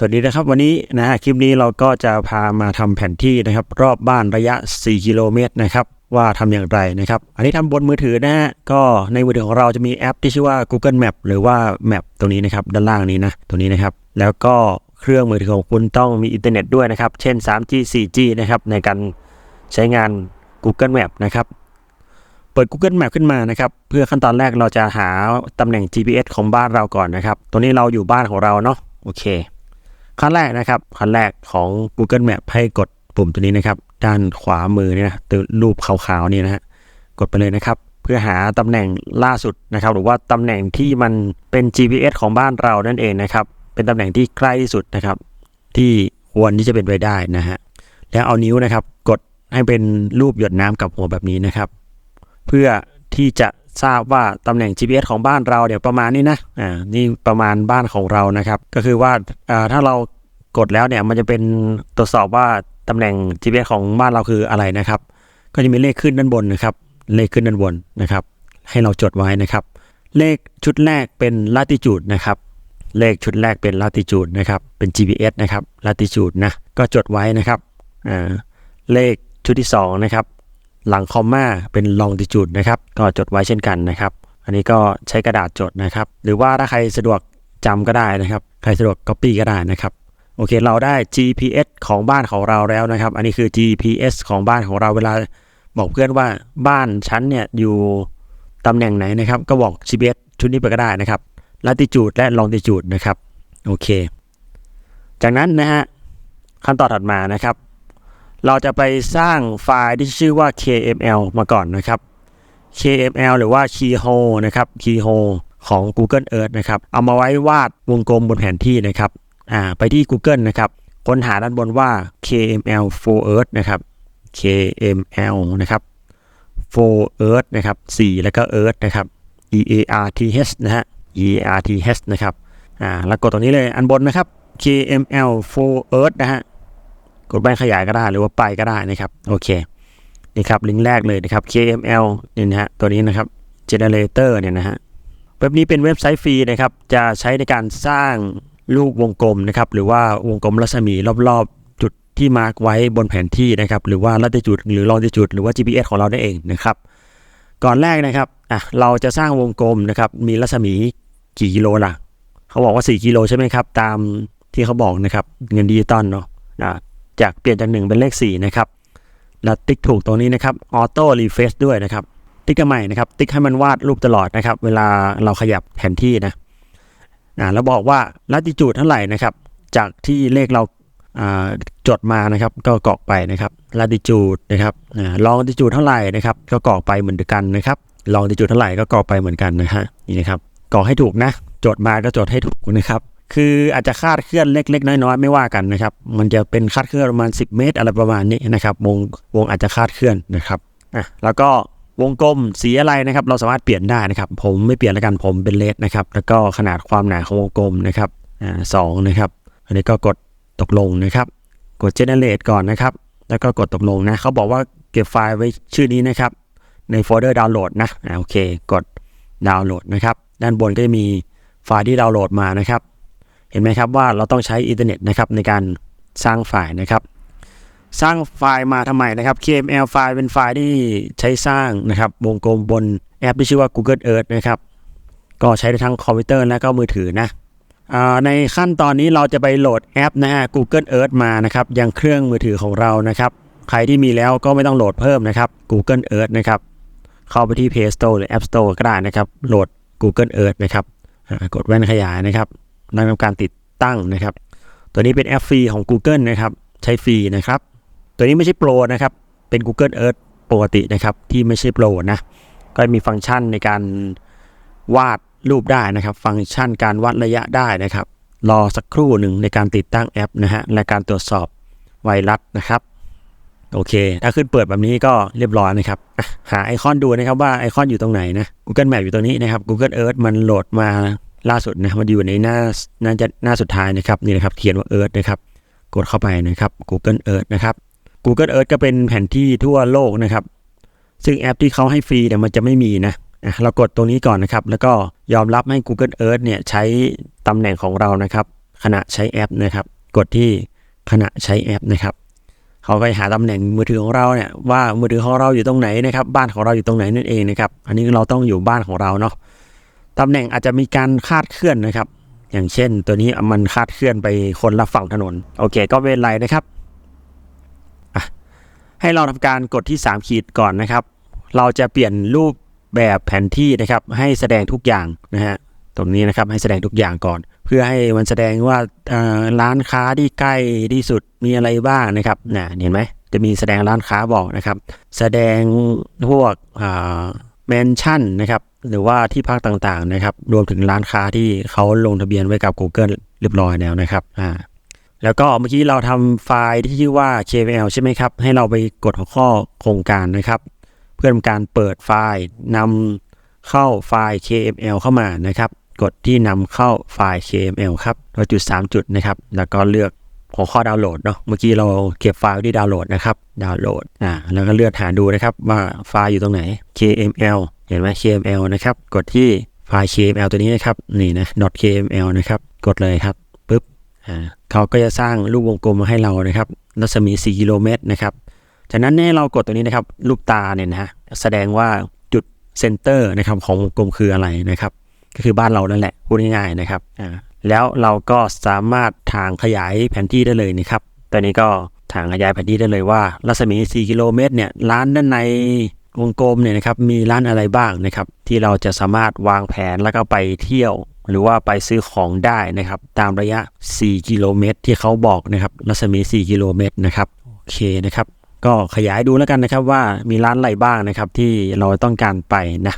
สวัสดีนะครับวันนี้นะฮะคลิปนี้เราก็จะพามาทำแผนที่นะครับ รอบบ้านระยะ 4 กิโลเมตรนะครับ ว่าทำอย่างไรนะครับ อันนี้ทำบนมือถือนะฮะก็ในมือถือของเราจะมีแอปที่ชื่อว่า Google Map หรือว่า Map ตรงนี้นะครับ ด้านล่างนี้นะตรงนี้นะครับ แล้วก็เครื่องมือถือของคุณต้องมีอินเทอร์เน็ตด้วยนะครับ เช่น 3G 4G นะครับในการใช้งาน Google Map นะครับเปิด Google Map ขึ้นมานะครับ เพื่อขั้นตอนแรกเราจะหาตำแหน่ง GPS ของบ้านเราก่อนนะครับตัวนี้เราอยู่บ้านของเราเนาะโอเค ขั้นแรกนะครับขั้นแรกของ Google Map ให้กดปุ่มตัวนี้นะครับ ด้านขวามือเนี่ยนะตัวรูปขาวๆนี่นะฮะกดไปเลยนะครับ เพื่อหาตำแหน่งล่าสุดนะครับ หรือว่าตำแหน่งที่มันเป็น GPS ของบ้านเรานั่นเองนะครับ เป็นตำแหน่งที่ใกล้ที่สุดนะครับ ที่ควรที่จะเป็นไปได้นะฮะแล้วเอานิ้วนะครับ กดให้เป็นรูปหยดน้ำกับหัวแบบนี้นะครับ เพื่อที่จะทราบว่าตำแหน่ง GPS ของบ้านเราเดี๋ยวประมาณนี้นะ อ่า นี่ประมาณบ้านของเรานะครับ ก็คือว่า อ่า ถ้าเรา กดแล้วเนี่ยมันจะเป็นตรวจสอบว่าตำแหน่ง GPS ของบ้านเราคืออะไรนะครับ ก็จะมีเลขขึ้นด้านบนนะครับ เลขขึ้นด้านบนนะครับ ให้เราจดไว้นะครับ เลขชุดแรกเป็น latitude นะครับ เลขชุดแรกเป็น latitude นะครับ เป็น GPS นะครับ latitude นะ ก็จดไว้นะครับอ่าเลขชุดที่สองนะครับ หลังคอมมาเป็น longitude นะครับ ก็จดไว้เช่นกันนะครับ อันนี้ก็ใช้กระดาษจดนะครับ หรือว่าถ้าใครสะดวกจำก็ได้นะครับ ใครสะดวก copy ก็ได้นะครับ โอเค เราได้ GPS ของบ้านของเราแล้วนะครับ อันนี้คือ GPS ของบ้านของเราเวลาบอกเพื่อนว่าบ้านฉันเนี่ยอยู่ตำแหน่งไหนนะครับ ก็บอก GPS ชุดนี้ไปก็ได้นะครับ latitude และ longitude นะครับ โอเค จากนั้นนะฮะขั้นตอนถัดมานะครับ เราจะไปสร้างไฟล์ที่ชื่อว่า KML มาก่อนนะครับ KML หรือว่า Keyhole นะครับ Keyhole ของ Google Earth นะครับ เอามาไว้วาดวงกลมบนแผนที่นะครับ อ่าไปที่ Google นะครับค้นหาด้านบนว่า KML for Earth นะครับ KML นะครับ for Earth นะครับ4แล้วก็ Earth นะครับ E A R T H นะฮะ E A R T H นะครับอ่าแล้วกดตรงนี้เลยอันบนนะครับ KML for Earth นะฮะกดแบนขยายก็ได้หรือว่าไปก็ได้นะครับโอเคนี่ครับลิงก์แรกเลยนะครับ KML นี่นะฮะตัวนี้นะครับ generator เนี่ยนะฮะเว็บนี้เป็นเว็บไซต์ฟรีนะครับจะใช้ในการสร้าง รูปวงกลมนะครับหรือว่าวงกลมรัศมีรอบๆ จุดที่มาร์กไว้บนแผนที่นะครับหรือว่า latitude หรือ longitude หรือว่า GPS ของเราได้เองนะครับ ก่อนแรกนะครับอะเราจะสร้างวงกลมนะครับมีรัศมีกี่กิโลล่ะ เขาบอกว่า 4 กิโลใช่ไหมครับ ตามที่เขาบอกนะครับเงินดิจิตอลเนาะจากเปลี่ยนจาก 1 เป็นเลข 4 นะครับแล้วติ๊กถูกตรงนี้นะครับออโต้รีเฟซด้วยนะครับติ๊กใหม่นะครับติ๊กให้มันวาดรูปตลอดนะครับ เวลาเราขยับแผนที่นะ อ่าแล้วบอกว่าลัติจูดเท่าไหร่นะครับ จากที่เลขเราอ่าจดมานะครับ ก็กรอกไปนะครับลัติจูดนะครับอ่าลองติจูดเท่าไหร่นะครับ ก็กรอกไปเหมือนกันนะครับ ลองติจูดเท่าไหร่ก็กรอกไปเหมือนกันนะฮะนี่นะครับกรอกให้ถูกนะจดมาก็จดให้ถูกนะครับ คืออาจจะคาดเคลื่อนเล็ก ๆ น้อยๆไม่ว่ากันนะครับ มันจะเป็นคาดเคลื่อนประมาณ 10 เมตรอะไรประมาณนี้นะครับวงวงอาจจะคาดเคลื่อนนะครับอะแล้วก็ วงกลมสีอะไรนะครับ เราสามารถเปลี่ยนได้นะครับ ผมไม่เปลี่ยนแล้วกันผมเป็นเลสนะครับ แล้วก็ขนาดความหนาของวงกลมนะครับอ่าสองนะครับ อันนี้ก็กดตกลงนะครับ กด generate ก่อนนะครับ แล้วก็กดตกลงนะเขาบอกว่าเก็บไฟล์ไว้ชื่อนี้นะครับ ในโฟลเดอร์ดาวน์โหลดนะอ่าโอเค กดดาวน์โหลดนะครับ ด้านบนก็จะมีไฟล์ที่ดาวน์โหลดมานะครับ เห็นไหมครับว่าเราต้องใช้อินเทอร์เน็ตนะครับในการสร้างไฟล์นะครับ สร้างไฟล์มาทำไมนะครับ KML ไฟล์เป็นไฟล์ที่ใช้สร้างนะครับ วงกลมบนแอปที่ชื่อว่า Google Earth นะครับ ก็ใช้ได้ทั้งคอมพิวเตอร์และก็มือถือนะอในขั้นตอนนี้เราจะไปโหลดแอปนะฮะ Google Earth มานะครับ ยังเครื่องมือถือของเรานะครับ ใครที่มีแล้วก็ไม่ต้องโหลดเพิ่มนะครับ Google Earth นะครับ เข้าไปที่ Play Store หรือ App Store ก็ได้นะครับ โหลด Google Earth นะครับ กดแว่นขยายนะครับนั่นทำการติดตั้งนะครับ ตัวนี้เป็นแอปฟรีของ Google นะครับ ใช้ฟรีนะครับ ตัวนี้ไม่ใช่โปรนะครับ เป็น Google Earth ปกตินะครับ ที่ไม่ใช่โปรนะ ก็มีฟังก์ชันในการวาดรูปได้นะครับ ฟังก์ชันการวัดระยะได้นะครับ รอสักครู่หนึ่งในการติดตั้งแอปนะฮะและการตรวจสอบไวรัสนะครับ โอเค ถ้าขึ้นเปิดแบบนี้ก็เรียบร้อยนะครับ หาไอคอนดูนะครับว่าไอคอนอยู่ตรงไหนนะ Google Map อยู่ตรงนี้นะครับ Google Earth มันโหลดมาล่าสุดนะมันอยู่ในหน้าน่าจะหน้าสุดท้ายนะครับนี่นะครับเขียนว่า Earth นะครับกดเข้าไปนะครับ Google Earth นะครับ Google Earth ก็เป็นแผนที่ทั่วโลกนะครับ ซึ่งแอปที่เขาให้ฟรีเนี่ยมันจะไม่มีนะเรากดตรงนี้ก่อนนะครับ แล้วก็ยอมรับให้ Google Earth เนี่ยใช้ตำแหน่งของเรานะครับ ขณะใช้แอปนะครับ กดที่ขณะใช้แอปนะครับเขาก็จะหาตำแหน่งมือถือของเราเนี่ยว่ามือถือของเราอยู่ตรงไหนนะครับ บ้านของเราอยู่ตรงไหนนั่นเองนะครับ อันนี้เราต้องอยู่บ้านของเราเนาะตำแหน่งอาจจะมีการคาดเคลื่อนนะครับ อย่างเช่น ตัวนี้มันคาดเคลื่อนไปคนละฝั่งถนน โอเค ก็เป็นไรนะครับ ให้เราทำการกดที่ 3 ขีดก่อนนะครับ เราจะเปลี่ยนรูปแบบแผนที่นะครับ ให้แสดงทุกอย่างนะฮะตรงนี้นะครับให้แสดงทุกอย่างก่อน เพื่อให้มันแสดงว่าร้านค้าที่ใกล้ที่สุดมีอะไรบ้างนะครับน่ะเห็นไหมจะมีแสดงร้านค้าบอกนะครับ แสดงพวกแมนชั่นนะครับหรือว่าที่พักต่างๆนะครับ รวมถึงร้านค้าที่เขาลงทะเบียนไว้กับ Google เรียบร้อยแล้วนะครับอ่า แล้วก็เมื่อกี้เราทำไฟล์ที่ชื่อว่า KML ใช่ไหมครับ ให้เราไปกดหัวข้อโครงการนะครับ เพื่อทำการเปิดไฟล์นำเข้าไฟล์ KML เข้ามานะครับ กดที่นำเข้าไฟล์ KML ครับเราจุด3จุดนะครับ แล้วก็เลือกหัวข้อดาวน์โหลดเนาะ เมื่อกี้เราเก็บไฟล์ที่ดาวน์โหลดนะครับ ดาวน์โหลด อ่า แล้วก็เลือกหาดูนะครับว่าไฟล์อยู่ตรงไหน KML เห็นไหม KML นะครับ กดที่ไฟล์ KML ตัวนี้นะครับ นี่นะ .kml นะครับ กดเลยครับ เขาก็จะสร้างรูปวงกลมมาให้เรานะครับรัศมี 4 กิโลเมตรนะครับ จากนั้นเนี่ยเรากดตัวนี้นะครับ รูปตาเนี่ยนะฮะแสดงว่าจุดเซนเตอร์นะครับของวงกลมคืออะไรนะครับ ก็คือบ้านเรานั่นแหละพูดง่ายๆนะครับอ่าแล้วเราก็สามารถทางขยายแผนที่ได้เลยนะครับตอนนี้ก็ทางขยายแผนที่ได้เลยว่า รัศมี 4 กิโลเมตรเนี่ยร้านด้านในวงกลมเนี่ยนะครับมีร้านอะไรบ้างนะครับ ที่เราจะสามารถวางแผนแล้วก็ไปเที่ยว หรือว่าไปซื้อของได้นะครับตามระยะ 4 กิโลเมตร ที่เขาบอกนะครับรัศมี 4 กิโลเมตรนะครับโอเคนะครับก็ขยายดูแล้วกันนะครับว่ามีร้านอะไรบ้างนะครับที่เราต้องการไปนะ